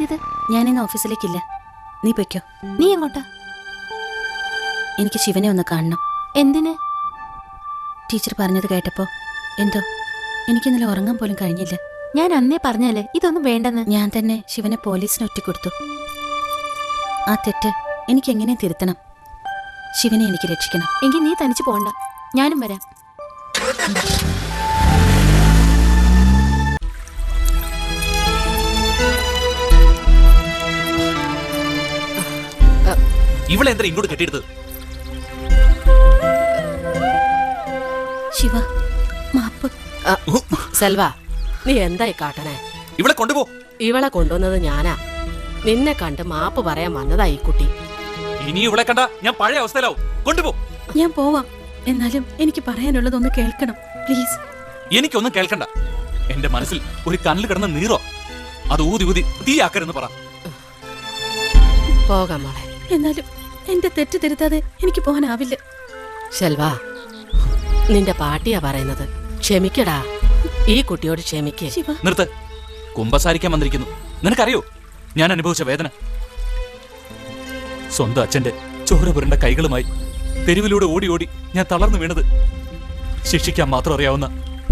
എന്തിനാ ഞാൻ ഇന്ന് ഓഫീസിലേക്കില്ല. നീ പൊയ്ക്കോ. നീ എങ്ങോട്ടാ? എനിക്ക് ശിവനെ ഒന്ന് കാണണം. എന്തിന്? ടീച്ചർ പറഞ്ഞത് കേട്ടപ്പോ എന്തോ? എനിക്കിന്നലെ ഉറങ്ങാൻ പോലും കഴിഞ്ഞില്ല. ഞാൻ അന്നേ പറഞ്ഞല്ലേ ഇതൊന്നും വേണ്ടെന്ന്. ഞാൻ തന്നെ ശിവനെ പോലീസിന് ഒറ്റിക്കൊടുത്തു. ആ തെറ്റ് എനിക്ക് എങ്ങനെ തിരുത്തണം? ശിവനെ എനിക്ക് രക്ഷിക്കണം. എങ്കിൽ നീ തനിച്ച് പോണ്ട. ഞാനും വരാം. ഇവളെ എന്താ ഇങ്ങോട്ട് കെട്ടിയെടുത്തത്? ശിവ മാപ്പ്. സെൽവ നീ എന്തായി കാട്ടണേ? ഇവളെ കൊണ്ടുപോ. ഇവളെ കൊണ്ടുവന്നത് ഞാനാ. നിന്നെ കണ്ട് മാപ്പ് പറയാൻ വന്നതാ ഈ കുട്ടി. ഇനി ഇവളെ കണ്ട ഞാൻ പഴയ അവസ്ഥയിലാവും. കൊണ്ടുപോ. ഞാൻ പോവാം. എന്നാലും എനിക്ക് പറയാനുള്ളതൊന്ന് കേൾക്കണം പ്ലീസ്. എനിക്കൊന്നും കേൾക്കണ്ട. എന്റെ മനസ്സിൽ ഒരു കണ്ണിൽ കിടന്ന നീറോ? അത് ഊതി ഊതി തീയാക്കരുന്ന് പറ. പോകാം മോളെ. എന്നാലും എന്റെ തെറ്റ് തിരുത്താതെ എനിക്ക് പോകാനാവില്ല. ശെൽവാ നിന്റെ പാട്ടിയാ പറയുന്നത്. ക്ഷമിക്കടാ. ഈ കുട്ടിയോട് ക്ഷമിക്ക്. ശിവ. നിർത്ത്. കുമ്പസാരിക്കാൻ വന്നിരിക്കുന്നു. നിനക്കറിയോ? ഞാൻ അനുഭവിച്ച വേദന. സ്വന്തം അച്ഛന്റെ ചോര പുരണ്ട കൈകളുമായി തെരുവിലൂടെ ഓടി ഓടി ഞാൻ തളർന്നു വീണത്. ശിക്ഷിക്കാൻ മാത്രം അറിയാവുന്ന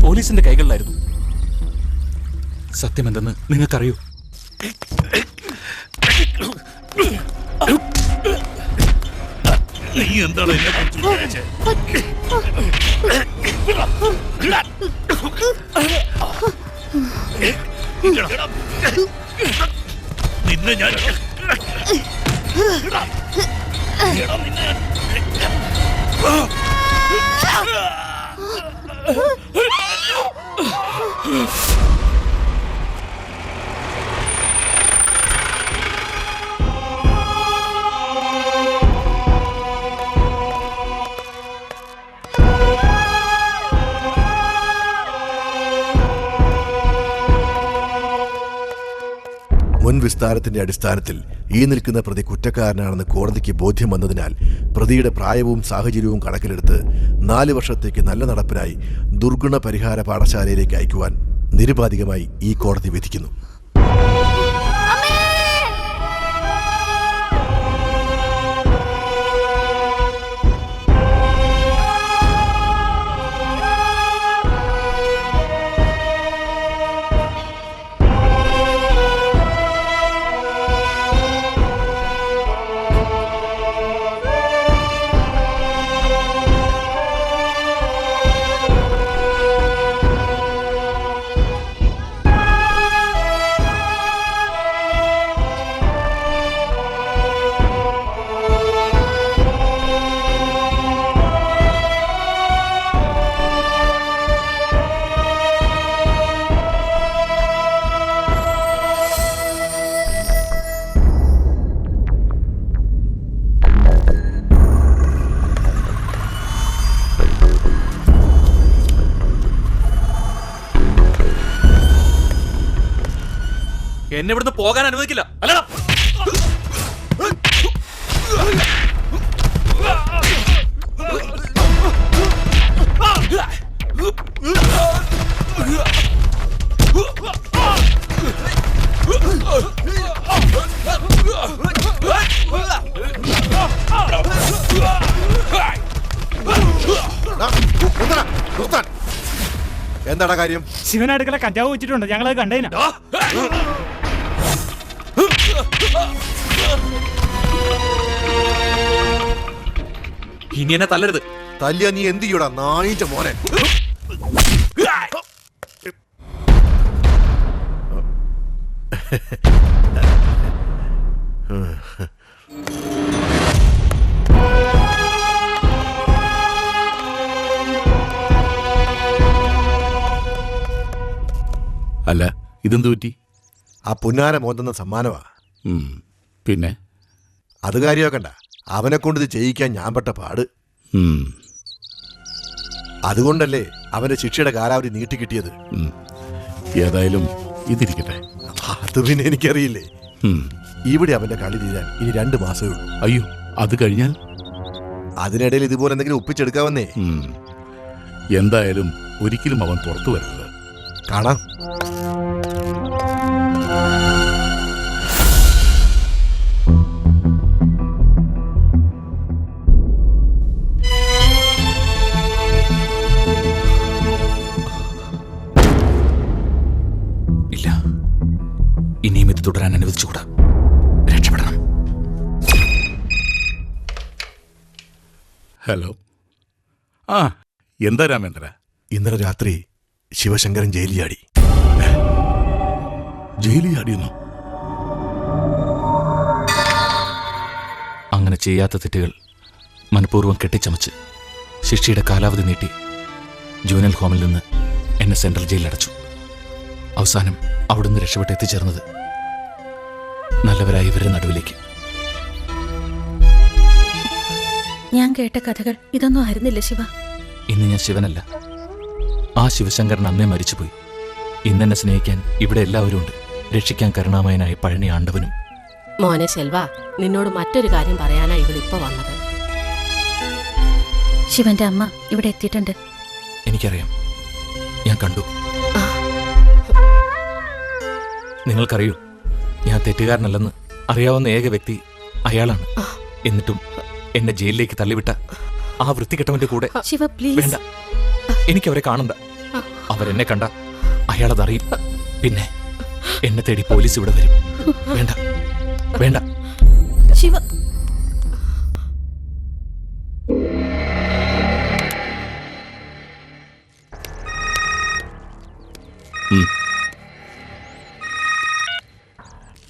പോലീസിന്റെ കൈകളിലായിരുന്നു. സത്യമെന്തെന്ന് നിങ്ങൾക്കറിയോ? നീ എന്താണ് എന്നെ കുറിച്ച്? നിന്നെ ഞാൻ നിന്നെ മുൻ വിസ്താരത്തിന്റെ അടിസ്ഥാനത്തിൽ ഈ നിൽക്കുന്ന പ്രതി കുറ്റക്കാരനാണെന്ന് കോടതിക്ക് ബോധ്യം വന്നതിനാൽ പ്രതിയുടെ പ്രായവും സാഹചര്യവും കണക്കിലെടുത്ത് നാല് വർഷത്തേക്ക് നല്ല നടപ്പിനായി ദുർഗുണ പരിഹാര പാഠശാലയിലേക്ക് അയക്കുവാൻ നിരുപാധികമായി ഈ കോടതി വിധിക്കുന്നു. എന്നെ ഇവിടുന്ന് പോകാൻ അനുവദിക്കില്ല. അല്ലടാ. എന്താടാ കാര്യം? ശിവൻ അടുക്കള കഞ്ചാവ് വെച്ചിട്ടുണ്ട്. ഞങ്ങളത് കണ്ടേന. ഇനി എന്നെ തല്ലരുത്. തല്ലിയ നീ എന്ത് ചെയ്യൂടാ? നായിന്റെ മോനെ. അല്ല ഇതെന്ത് പറ്റി? ആ പുന്നാര മോന്തെന്ന സമ്മാനമാ. ഉം, പിന്നെ? അത് കാര്യമാക്കണ്ട. അവനെ കൊണ്ട് ഇത് ചെയ്യിക്കാൻ ഞാൻ പെട്ട പാട്. അതുകൊണ്ടല്ലേ അവന്റെ ശിക്ഷയുടെ കാലാവധി നീട്ടിക്കിട്ടിയത്. കിട്ടിയത് ഏതായാലും ഇതിരിക്കട്ടെ. അത് പിന്നെ എനിക്കറിയില്ലേ. ഇവിടെ അവന്റെ കളി തീരാൻ ഇനി രണ്ട് മാസമേ ഉള്ളൂ. അയ്യോ അത് കഴിഞ്ഞാൽ? അതിനിടയിൽ ഇതുപോലെ എന്തെങ്കിലും ഒപ്പിച്ചെടുക്കാവുന്നേ. എന്തായാലും ഒരിക്കലും അവൻ പുറത്തു വരരുത്. കാണാം. തുടരാൻ അനുവദിച്ചുകൂടാ. രക്ഷപ്പെടണം. ഹലോ. ആ എന്താ രാമേന്ദ്ര? ഇന്നലെ രാത്രി ശിവശങ്കരൻ ജയിലിയാടി ജയിലിൽ ചാടിയെന്നോ? അങ്ങനെ ചെയ്യാത്ത തെറ്റുകൾ മനഃപൂർവം കെട്ടിച്ചമച്ച് ശിക്ഷയുടെ കാലാവധി നീട്ടി ജൂനൽ ഹോമിൽ നിന്ന് എന്നെ സെൻട്രൽ ജയിലിൽ അടച്ചു. അവസാനം അവിടുന്ന് രക്ഷപ്പെട്ട് എത്തിച്ചേർന്നത് നല്ലവരായി ഇവരുടെ നടുവിലേക്ക്. ഞാൻ കേട്ട കഥകൾ ഇതൊന്നും ആയിരുന്നില്ല ശിവ. ഇന്ന് ഞാൻ ശിവനല്ല. ആ ശിവശങ്കരൻ അന്നേ മരിച്ചുപോയി. ഇന്നെന്നെ സ്നേഹിക്കാൻ ഇവിടെ എല്ലാവരും ഉണ്ട്. രക്ഷിക്കാൻ കരുണാമയനായ പഴനി ആണ്ടവനും. മോനെ ശെൽവ നിന്നോട് മറ്റൊരു കാര്യം പറയാനാ ഇവളിപ്പോ വന്നത്. ശിവന്റെ അമ്മ ഇവിടെ എത്തിയിട്ടുണ്ട്. എനിക്കറിയാം. ഞാൻ കണ്ടു. നിങ്ങൾക്കറിയൂ? ഞാൻ തെറ്റുകാരനല്ലെന്ന് അറിയാവുന്ന ഏക വ്യക്തി അയാളാണ്. എന്നിട്ടും എന്നെ ജയിലിലേക്ക് തള്ളിവിട്ട ആ വൃത്തികെട്ടവന്റെ കൂടെ ശിവ പ്ലീസ്. വേണ്ട. എനിക്കവരെ കാണണ്ട. അവരെന്നെ കണ്ട അയാളതറിയും. പിന്നെ എന്നെ തേടി പോലീസ് ഇവിടെ വരും. വേണ്ട. വേണ്ട. ശിവ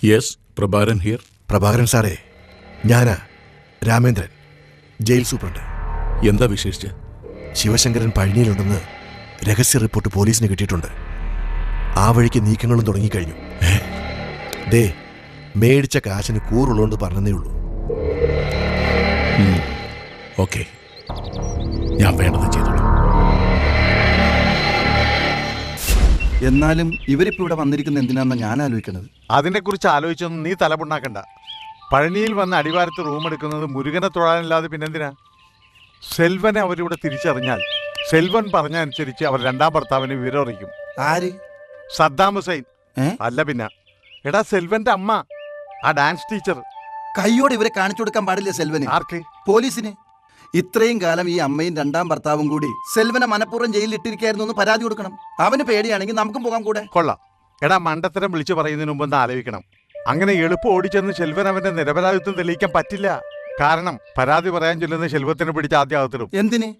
യെസ് പ്രഭാകരൻ ഹിയർ പ്രഭാകരൻ സാറേ ഞാനാ രാമേന്ദ്രൻ ജയിൽ സൂപ്രണ്ട്. എന്താ വിശേഷിച്ച്? ശിവശങ്കരൻ പഴനിയിലുണ്ടെന്ന് രഹസ്യ റിപ്പോർട്ട് പോലീസിന് കിട്ടിയിട്ടുണ്ട്. ആ വഴിക്ക് നീക്കങ്ങളും തുടങ്ങിക്കഴിഞ്ഞു. ദേ മേടിച്ച കാശിന് കൂറുള്ളതുകൊണ്ട് പറഞ്ഞതേ ഉള്ളൂ. ഓക്കെ. ഞാൻ വേണ്ടത് ചെയ്തോളാം. എന്നാലും ഇവരിപ്പോ ഇവിടെ വന്നിരിക്കുന്ന എന്തിനാണെന്ന് ഞാൻ ആലോചിക്കണത്? അതിനെക്കുറിച്ച് ആലോചിച്ചൊന്നും നീ തലമുണ്ടാക്കണ്ട. പഴനിയിൽ വന്ന് അടിവാരത്ത് റൂം എടുക്കുന്നത് മുരുകനെ തൊഴാനില്ലാതെ പിന്നെന്തിനാ? സെൽവനെ അവരിവിടെ തിരിച്ചറിഞ്ഞാൽ സെൽവൻ പറഞ്ഞ അനുസരിച്ച് അവർ രണ്ടാം ഭർത്താവിനെ വിവരം അറിയിക്കും ആര്? Saddam Hussein. അല്ല പിന്നെ. എടാ സെൽവന്റെ അമ്മ. ആ ഡാൻസ് ടീച്ചർ. കൈയോടെ ഇവരെ കാണിച്ചു കൊടുക്കാൻ പാടില്ല സെൽവന്? ആർക്ക്? പോലീസിന്. ഇത്രയും കാലം ഈ അമ്മയും രണ്ടാം ഭർത്താവും കൂടി സെൽവനെ മനഃപൂർവം ജയിലിൽ ഇട്ടിരിക്കായിരുന്നു എന്ന് പരാതി കൊടുക്കണം. അവന് പേടിയാണെങ്കിൽ നമുക്കും പോകാം കൂടെ. കൊള്ളാം. എടാ മണ്ടത്തരം വിളിച്ചു പറയുന്നതിന് മുമ്പ് ഒന്ന് ആലോചിക്കണം. അങ്ങനെ എളുപ്പം ഓടിച്ചെന്ന് ശെൽവൻ അവന്റെ നിരപരാധിത്വം തെളിയിക്കാൻ പറ്റില്ല. കാരണം പരാതി പറയാൻ ചൊല്ലുന്ന ശെൽവത്തിനെ പിടിച്ച് ആദ്യം അകത്തിടും. എന്തിന്?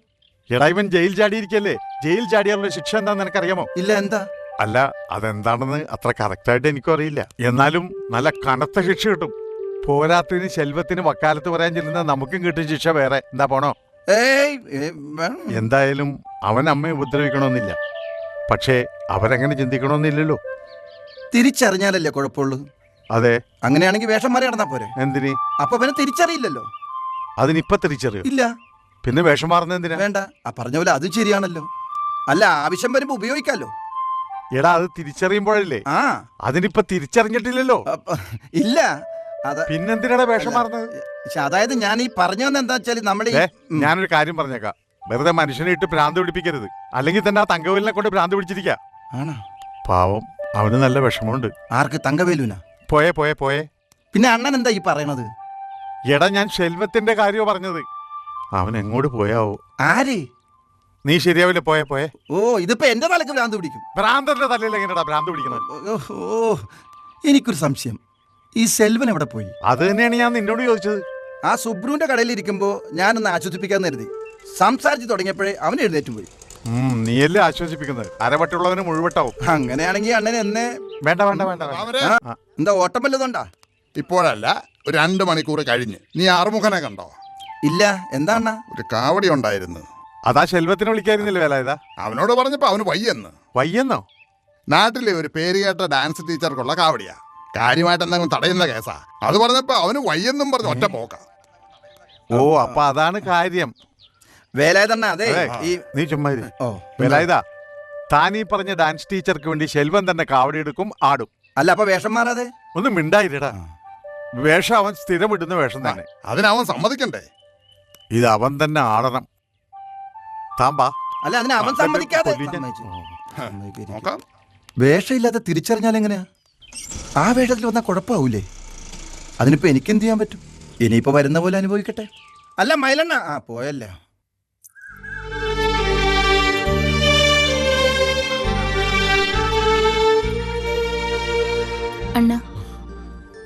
എടാ ഇവൻ ജയിൽ ചാടിയിരിക്കല്ലേ? ജയിൽ ചാടിയാലുള്ള ശിക്ഷ എന്താന്ന് നിനക്കറിയാമോ? ഇല്ല എന്താ? അല്ല അതെന്താണെന്ന് അത്ര കറക്റ്റായിട്ട് എനിക്കും അറിയില്ല. എന്നാലും നല്ല കനത്ത ശിക്ഷ കിട്ടും. പോരാത്തതിന് ശെൽവത്തിന് വക്കാലത്ത് പറയാൻ ചെല്ലുന്ന നമുക്കും കിട്ടും ശിക്ഷ വേറെ. എന്താ പോണോ? ഏയ് ഏ, വേണം. എന്തായാലും അവൻ അമ്മയെ ഉപദ്രവിക്കണമെന്നില്ല. പക്ഷേ അവരങ്ങനെ ചിന്തിക്കണമെന്നില്ലല്ലോ. തിരിച്ചറിഞ്ഞാലല്ലേ കുഴപ്പമുള്ളൂ? അതെ. അങ്ങനെയാണെങ്കിൽ വേഷം മാറി നടന്നാ പോരെ. എന്തിന്? അപ്പൊ അവനെ തിരിച്ചറിയില്ലല്ലോ. അതിനിപ്പൊ തിരിച്ചറിയോ? ഇല്ല. പിന്നെ വേഷം മാറുന്ന എന്തിനാ? വേണ്ട. ആ പറഞ്ഞ പോലെ അത് ശരിയാണല്ലോ. അല്ല ആവശ്യം വരുമ്പോ ഉപയോഗിക്കാലോ. എടാ അത് തിരിച്ചറിയുമ്പോഴല്ലേ? ആ. അതിനിപ്പൊ തിരിച്ചറിഞ്ഞിട്ടില്ലല്ലോ. അപ്പ- ഇല്ല. അത്. പിന്നെന്തിനാടാ വേഷം മാറുന്നത്? പക്ഷെ അതായത് ഞാൻ ഈ പറഞ്ഞു വന്ന എന്താ വെച്ചാൽ നമ്മുടെ ദേ, ഈ- ഉം. ഞാനൊരു കാര്യം പറഞ്ഞേക്കാം. വെറുതെ മനുഷ്യനെ ഇട്ട് ഭ്രാന്ത് പിടിപ്പിക്കരുത്. അല്ലെങ്കിൽ തന്നെ ആ തങ്കവേലിനെ കൊണ്ട് ഭ്രാന്ത് പിടിച്ചിരിക്കുക ആണോ? പാവം അവന് നല്ല വിഷമമുണ്ട്. ആർക്ക്? തങ്കവേലുന പോയെ പോയെ പോയെ. പിന്നെ അണ്ണൻ എന്താ ഈ പറയണത്? എടാ ഞാൻ ശെൽവത്തിന്റെ കാര്യമോ പറഞ്ഞത്. അവൻ എങ്ങോട്ട് പോയാവോ? ആര്? നീ ശരിയാവില്ല പോയെ പോയെ. ഓ ഇതിപ്പോ എന്റെ തലക്ക് ഭ്രാന്ത് പിടിക്കും. ഭ്രാന്തന്റെ തലയിൽ എങ്ങനെയാ ഭ്രാന്ത് പിടിക്കുന്നത് ഓ, ഓ. എനിക്കൊരു സംശയം. ഈ സെൽവൻ എവിടെ പോയി? അത് തന്നെയാണ് ഞാൻ നിന്നോട് ചോദിച്ചത്. ആ സുബ്രുവിന്റെ കടയിൽ ഇരിക്കുമ്പോ ഞാനൊന്ന് ആശ്വസിപ്പിക്കാൻ കരുതി. സംസാരിച്ച് തുടങ്ങിയപ്പോഴേ അവൻ എഴുന്നേറ്റ് പോയി. നീയല്ലേ ആശ്വസിപ്പിക്കുന്നത്? അരവട്ടുള്ളവന് മുഴുവട്ടാവും. അങ്ങനെയാണെങ്കിൽ അണ്ണൻ എന്നെ വേണ്ട വേണ്ട വേണ്ട വേണ്ട. ആ, എന്താ ഓട്ടം വല്ലതുണ്ടാ? ഇപ്പോഴല്ല ഒരു രണ്ട് മണിക്കൂർ കഴിഞ്ഞ്. നീ ആറുമുഖനെ കണ്ടോ? ഇല്ല എന്താ അണ്ണാ? ഒരു കാവടി ഉണ്ടായിരുന്നു. അതാ ശെൽവത്തിനെ വിളിക്കായിരുന്നില്ല വേല ഇതാ? അവനോട് പറഞ്ഞപ്പോ അവന് വയ്യെന്ന്. വയ്യെന്നോ? നാട്ടിലെ ഒരു പേരുകേട്ട ഡാൻസ് ടീച്ചർക്കുള്ള കാവടിയാ. കാര്യമായിട്ട് എന്തെങ്കിലും തടയുന്ന കേസാ. അത് പറഞ്ഞപ്പോ അവന് വയ്യെന്നും പറഞ്ഞു ഒറ്റ പോക്ക. ഓ അപ്പൊ അതാണ് കാര്യം. വേലായുധണ്ണ അതെ അതെ. ഈ നീ ചുമ്മാ ഇരി. ഓ വേലായുധാ താൻ ഈ പറഞ്ഞ ഡാൻസ് ടീച്ചർക്ക് വേണ്ടി ശെൽവൻ തന്നെ കാവടി എടുക്കും ആടും. അല്ല അപ്പൊ വേഷം മാറാതെ? ഒന്ന് മിണ്ടായിരടാ. വേഷം അവൻ സ്ഥിരം ഇടുന്ന വേഷം തന്നെ. അതിനവൻ സമ്മതിക്കണ്ടേ? ഇത് അവൻ തന്നെ ആടണം. താൻ ബാ അല്ല അതിന് അവൻ സമ്മതിക്കാതെ. സമ്മതിച്ചു. നോക്കാം. വേഷമില്ലാതെ തിരിച്ചറിഞ്ഞാൽ എങ്ങനെയാ? ആ വേഷത്തിൽ വന്നാൽ കുഴപ്പമാവൂലേ? അതിനിപ്പോ എനിക്ക് എന്ത് ചെയ്യാൻ പറ്റും? ഇനിയിപ്പോ വരുന്ന പോലെ അനുഭവിക്കട്ടെ. അല്ല മൈലണ്ണ. ആ പോയല്ലോ. അണ്ണ.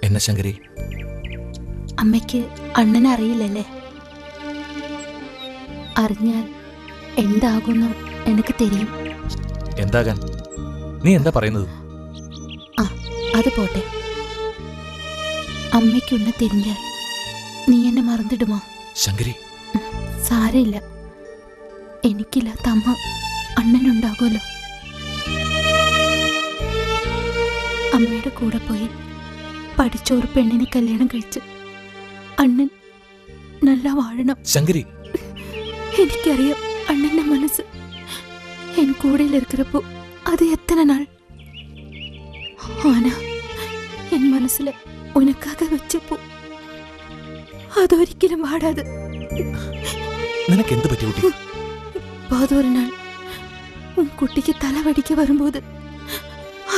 എന്നെ ശങ്കരി? അമ്മയ്ക്ക് അണ്ണനെ അറിയില്ലല്ലേ? അറിഞ്ഞാൽ എന്താകുന്നു എനിക്ക് തെരിയും. എന്താകാൻ? നീ എന്താ പറയുന്നത്? അത് പോട്ടെ അമ്മയ്ക്കൊന്ന് തിരിഞ്ഞാൽ നീ എന്നെ മറന്നിടുമോ ശങ്കരി സാരമില്ല എനിക്കില്ലാത്ത അമ്മ അണ്ണനുണ്ടാകുമല്ലോ അമ്മയുടെ കൂടെ പോയി പഠിച്ചൊരു പെണ്ണിനെ കല്യാണം കഴിച്ച് അണ്ണൻ നല്ല വാഴണം ശങ്കരി എനിക്കറിയാം அண்ணன் மனசு என் கூடையில் இருக்கிறப்போ அது எத்தனை நாள் ஆனா என் மனசுல உனக்காக வச்சப்போ അതൊരിക്കലും വാടാതെ നിനക്ക് എന്ത് പറ്റി കുട്ടി பாதொரு நாள் உன் குட்டிக்கு தலைவடிக்க வரும்போது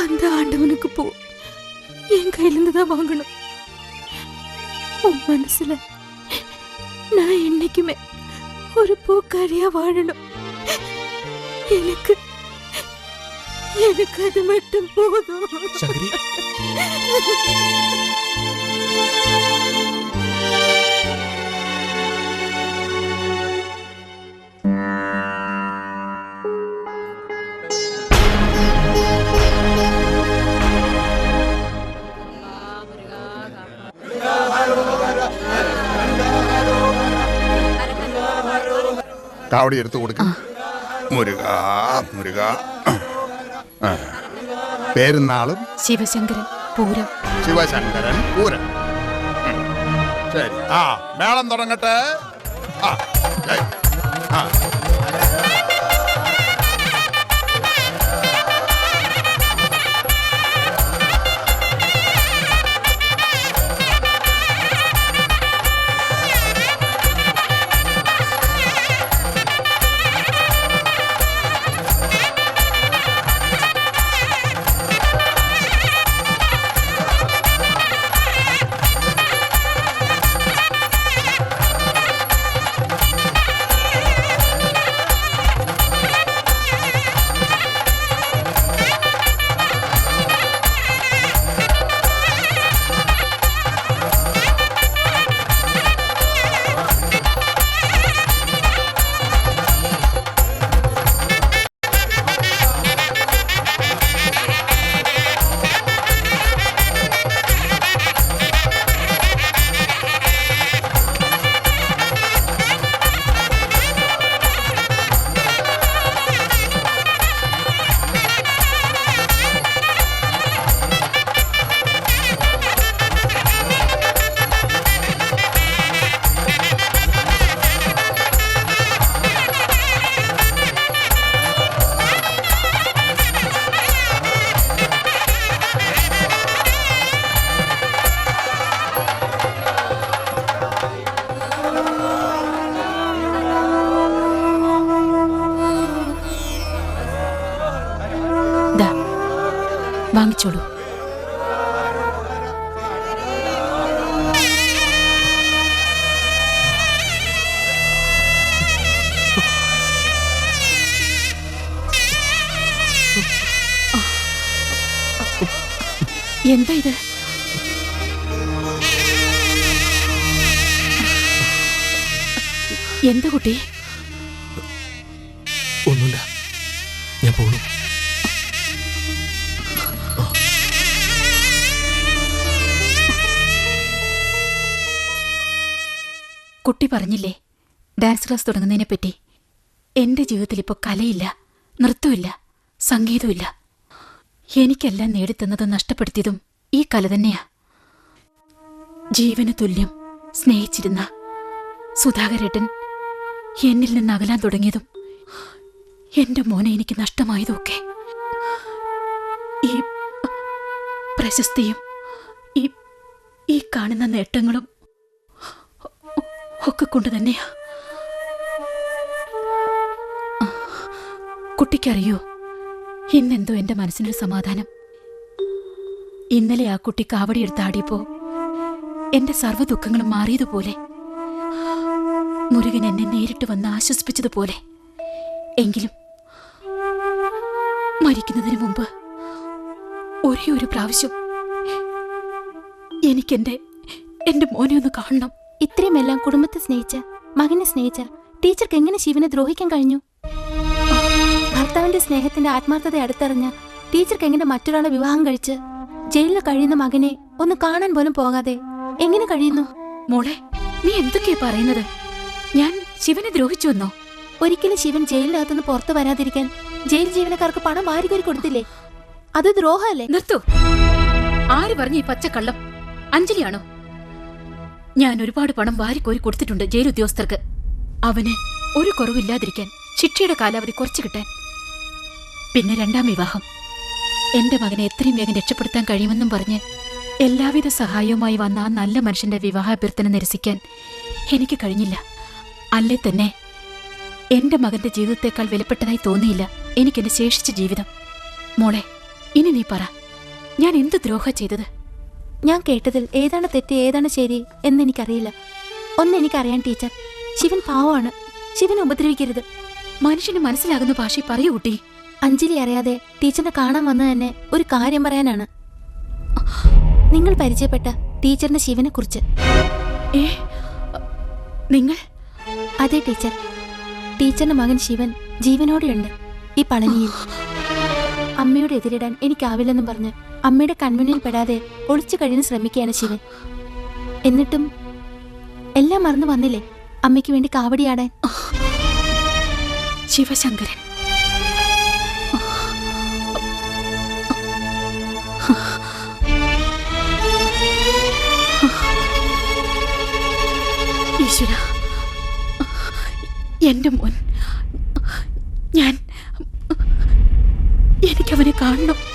அந்த ஆண்டவனுக்கு போ என் கையிலிருந்து தான் வாங்கணும் உன் மனசுல நான் என்னைக்குமே ஒரு பூக்காரியா வாழணும் எனக்கு எனக்கு அது மட்டும் போதும். சங்கரி. காவடி எடுத்து கொடுக்க. முருகா முருகா. ആ. പേരും ശിവശങ്കരൻ പൂരം. ശിവശങ്കരൻ പൂരം. ശരി. ആ മേളം തുടങ്ങട്ടെ. ആ ആ. എന്താ ഇത് എന്താ കുട്ടി? ഒന്നുമില്ല. ഞാൻ പോണു. കുട്ടി പറഞ്ഞില്ലേ ഡാൻസ് ക്ലാസ് തുടങ്ങുന്നതിനെ പറ്റി എന്റെ ജീവിതത്തിൽ ഇപ്പോൾ കലയില്ല നൃത്തമില്ല സംഗീതമില്ല എനിക്കെല്ലാം നേടിത്തന്നതും നഷ്ടപ്പെടുത്തിയതും ഈ കല തന്നെയാ. ജീവന് തുല്യം സ്നേഹിച്ചിരുന്ന സുധാകരേട്ടൻ എന്നിൽ നിന്ന് അകലാൻ തുടങ്ങിയതും എന്റെ മോനെ എനിക്ക് നഷ്ടമായതുമൊക്കെ. ഈ പ്രശസ്തിയും ഈ ഈ കാണുന്ന നേട്ടങ്ങളും ഒക്കെ കൊണ്ട് തന്നെയാ. കുട്ടിക്കറിയോ? ഇന്നെന്തോ എന്റെ മനസ്സിനൊരു സമാധാനം. ഇന്നലെ ആ കുട്ടി കാവടിയെടുത്ത് ആടിയപ്പോ എന്റെ സർവ ദുഃഖങ്ങളും മാറിയതുപോലെ മുരുകൻ എന്നെ നേരിട്ട് വന്ന് ആശ്വസിപ്പിച്ചതുപോലെ. എങ്കിലും മരിക്കുന്നതിന് മുമ്പ് ഒരേ ഒരു പ്രാവശ്യം എനിക്കെന്റെ എന്റെ മോനെ ഒന്ന് കാണണം. ഇത്രയുമെല്ലാം കുടുംബത്തെ സ്നേഹിച്ച മകനെ സ്നേഹിച്ച ടീച്ചർക്ക് എങ്ങനെ ശിവനെ ദ്രോഹിക്കാൻ കഴിഞ്ഞു? ഭർത്താവിന്റെ സ്നേഹത്തിന്റെ ആത്മാർത്ഥത അടുത്തറിഞ്ഞ ടീച്ചർക്ക് എങ്ങനെ മറ്റൊരാളെ വിവാഹം കഴിച്ച് ജയിലിൽ കഴിയുന്ന മകനെ ഒന്ന് കാണാൻ പോലും പോകാതെ എങ്ങനെ കഴിയുന്നു? മോളെ നീ എന്തൊക്കെയാ പറയുന്നത്? ഞാൻ ശിവനെ ദ്രോഹിച്ചു എന്നോ? ഒരിക്കലും ശിവൻ ജയിലിനകത്തുനിന്ന് പുറത്തു വരാതിരിക്കാൻ ജയിൽ ജീവനക്കാർക്ക് പണം വാരികോരി കൊടുത്തില്ലേ? അത് ദ്രോഹമല്ലേ? നിർത്തു. ആര് പറഞ്ഞു ഈ പച്ചക്കള്ളം? അഞ്ജലിയാണോ? ഞാൻ ഒരുപാട് പണം വാരിക്കോരി കൊടുത്തിട്ടുണ്ട് ജയിൽ ഉദ്യോഗസ്ഥർക്ക് അവന് ഒരു കുറവില്ലാതിരിക്കാൻ ശിക്ഷയുടെ കാലാവധി കുറച്ചു കിട്ടാൻ. പിന്നെ രണ്ടാം വിവാഹം. എന്റെ മകനെ എത്രയും വേഗം രക്ഷപ്പെടുത്താൻ കഴിയുമെന്നും പറഞ്ഞ് എല്ലാവിധ സഹായവുമായി വന്ന ആ നല്ല മനുഷ്യന്റെ വിവാഹ അഭ്യർത്ഥന നിരസിക്കാൻ എനിക്ക് കഴിഞ്ഞില്ല. അല്ലേ തന്നെ? എന്റെ മകന്റെ ജീവിതത്തെക്കാൾ വിലപ്പെട്ടതായി തോന്നിയില്ല എനിക്കെന്റെ ശേഷിച്ച ജീവിതം. മോളെ ഇനി നീ പറ. ഞാൻ എന്ത് ദ്രോഹ ചെയ്തത്? ഞാൻ കേട്ടതിൽ ഏതാണ് തെറ്റ് ഏതാണ് ശരി എന്ന് എനിക്കറിയില്ല ഒന്ന് എനിക്കറിയാൻ ടീച്ചർ ശിവൻ പാവമാണ്. ശിവനെ ഉപദ്രവിക്കരുത്. മനുഷ്യന് മനസ്സിലാകുന്ന ഭാഷ പറയൂ കുട്ടി. അഞ്ജലി അറിയാതെ ടീച്ചറിനെ കാണാൻ വന്നത് തന്നെ ഒരു കാര്യം പറയാനാണ്. നിങ്ങൾ പരിചയപ്പെട്ട ടീച്ചറിന്റെ ശിവനെ കുറിച്ച്. നിങ്ങൾ? അതെ ടീച്ചർ. ടീച്ചറിന്റെ മകൻ ശിവൻ ജീവനോടെയുണ്ട്. ഈ പളനിയിൽ. അമ്മയോട് എതിരിടാൻ എനിക്കാവില്ലെന്നും പറഞ്ഞ് അമ്മയുടെ കൺമുന്നിൽ പെടാതെ ഒളിച്ചു കഴിയാൻ ശ്രമിക്കുകയാണ് ശിവൻ. എന്നിട്ടും എല്ലാം മറന്നു വന്നില്ലേ? അമ്മയ്ക്ക് വേണ്ടി കാവടിയാടാൻ ശിവശങ്കരൻ എന്റെ മോൻ. ഞാൻ എനിക്കവനെ കാണണം.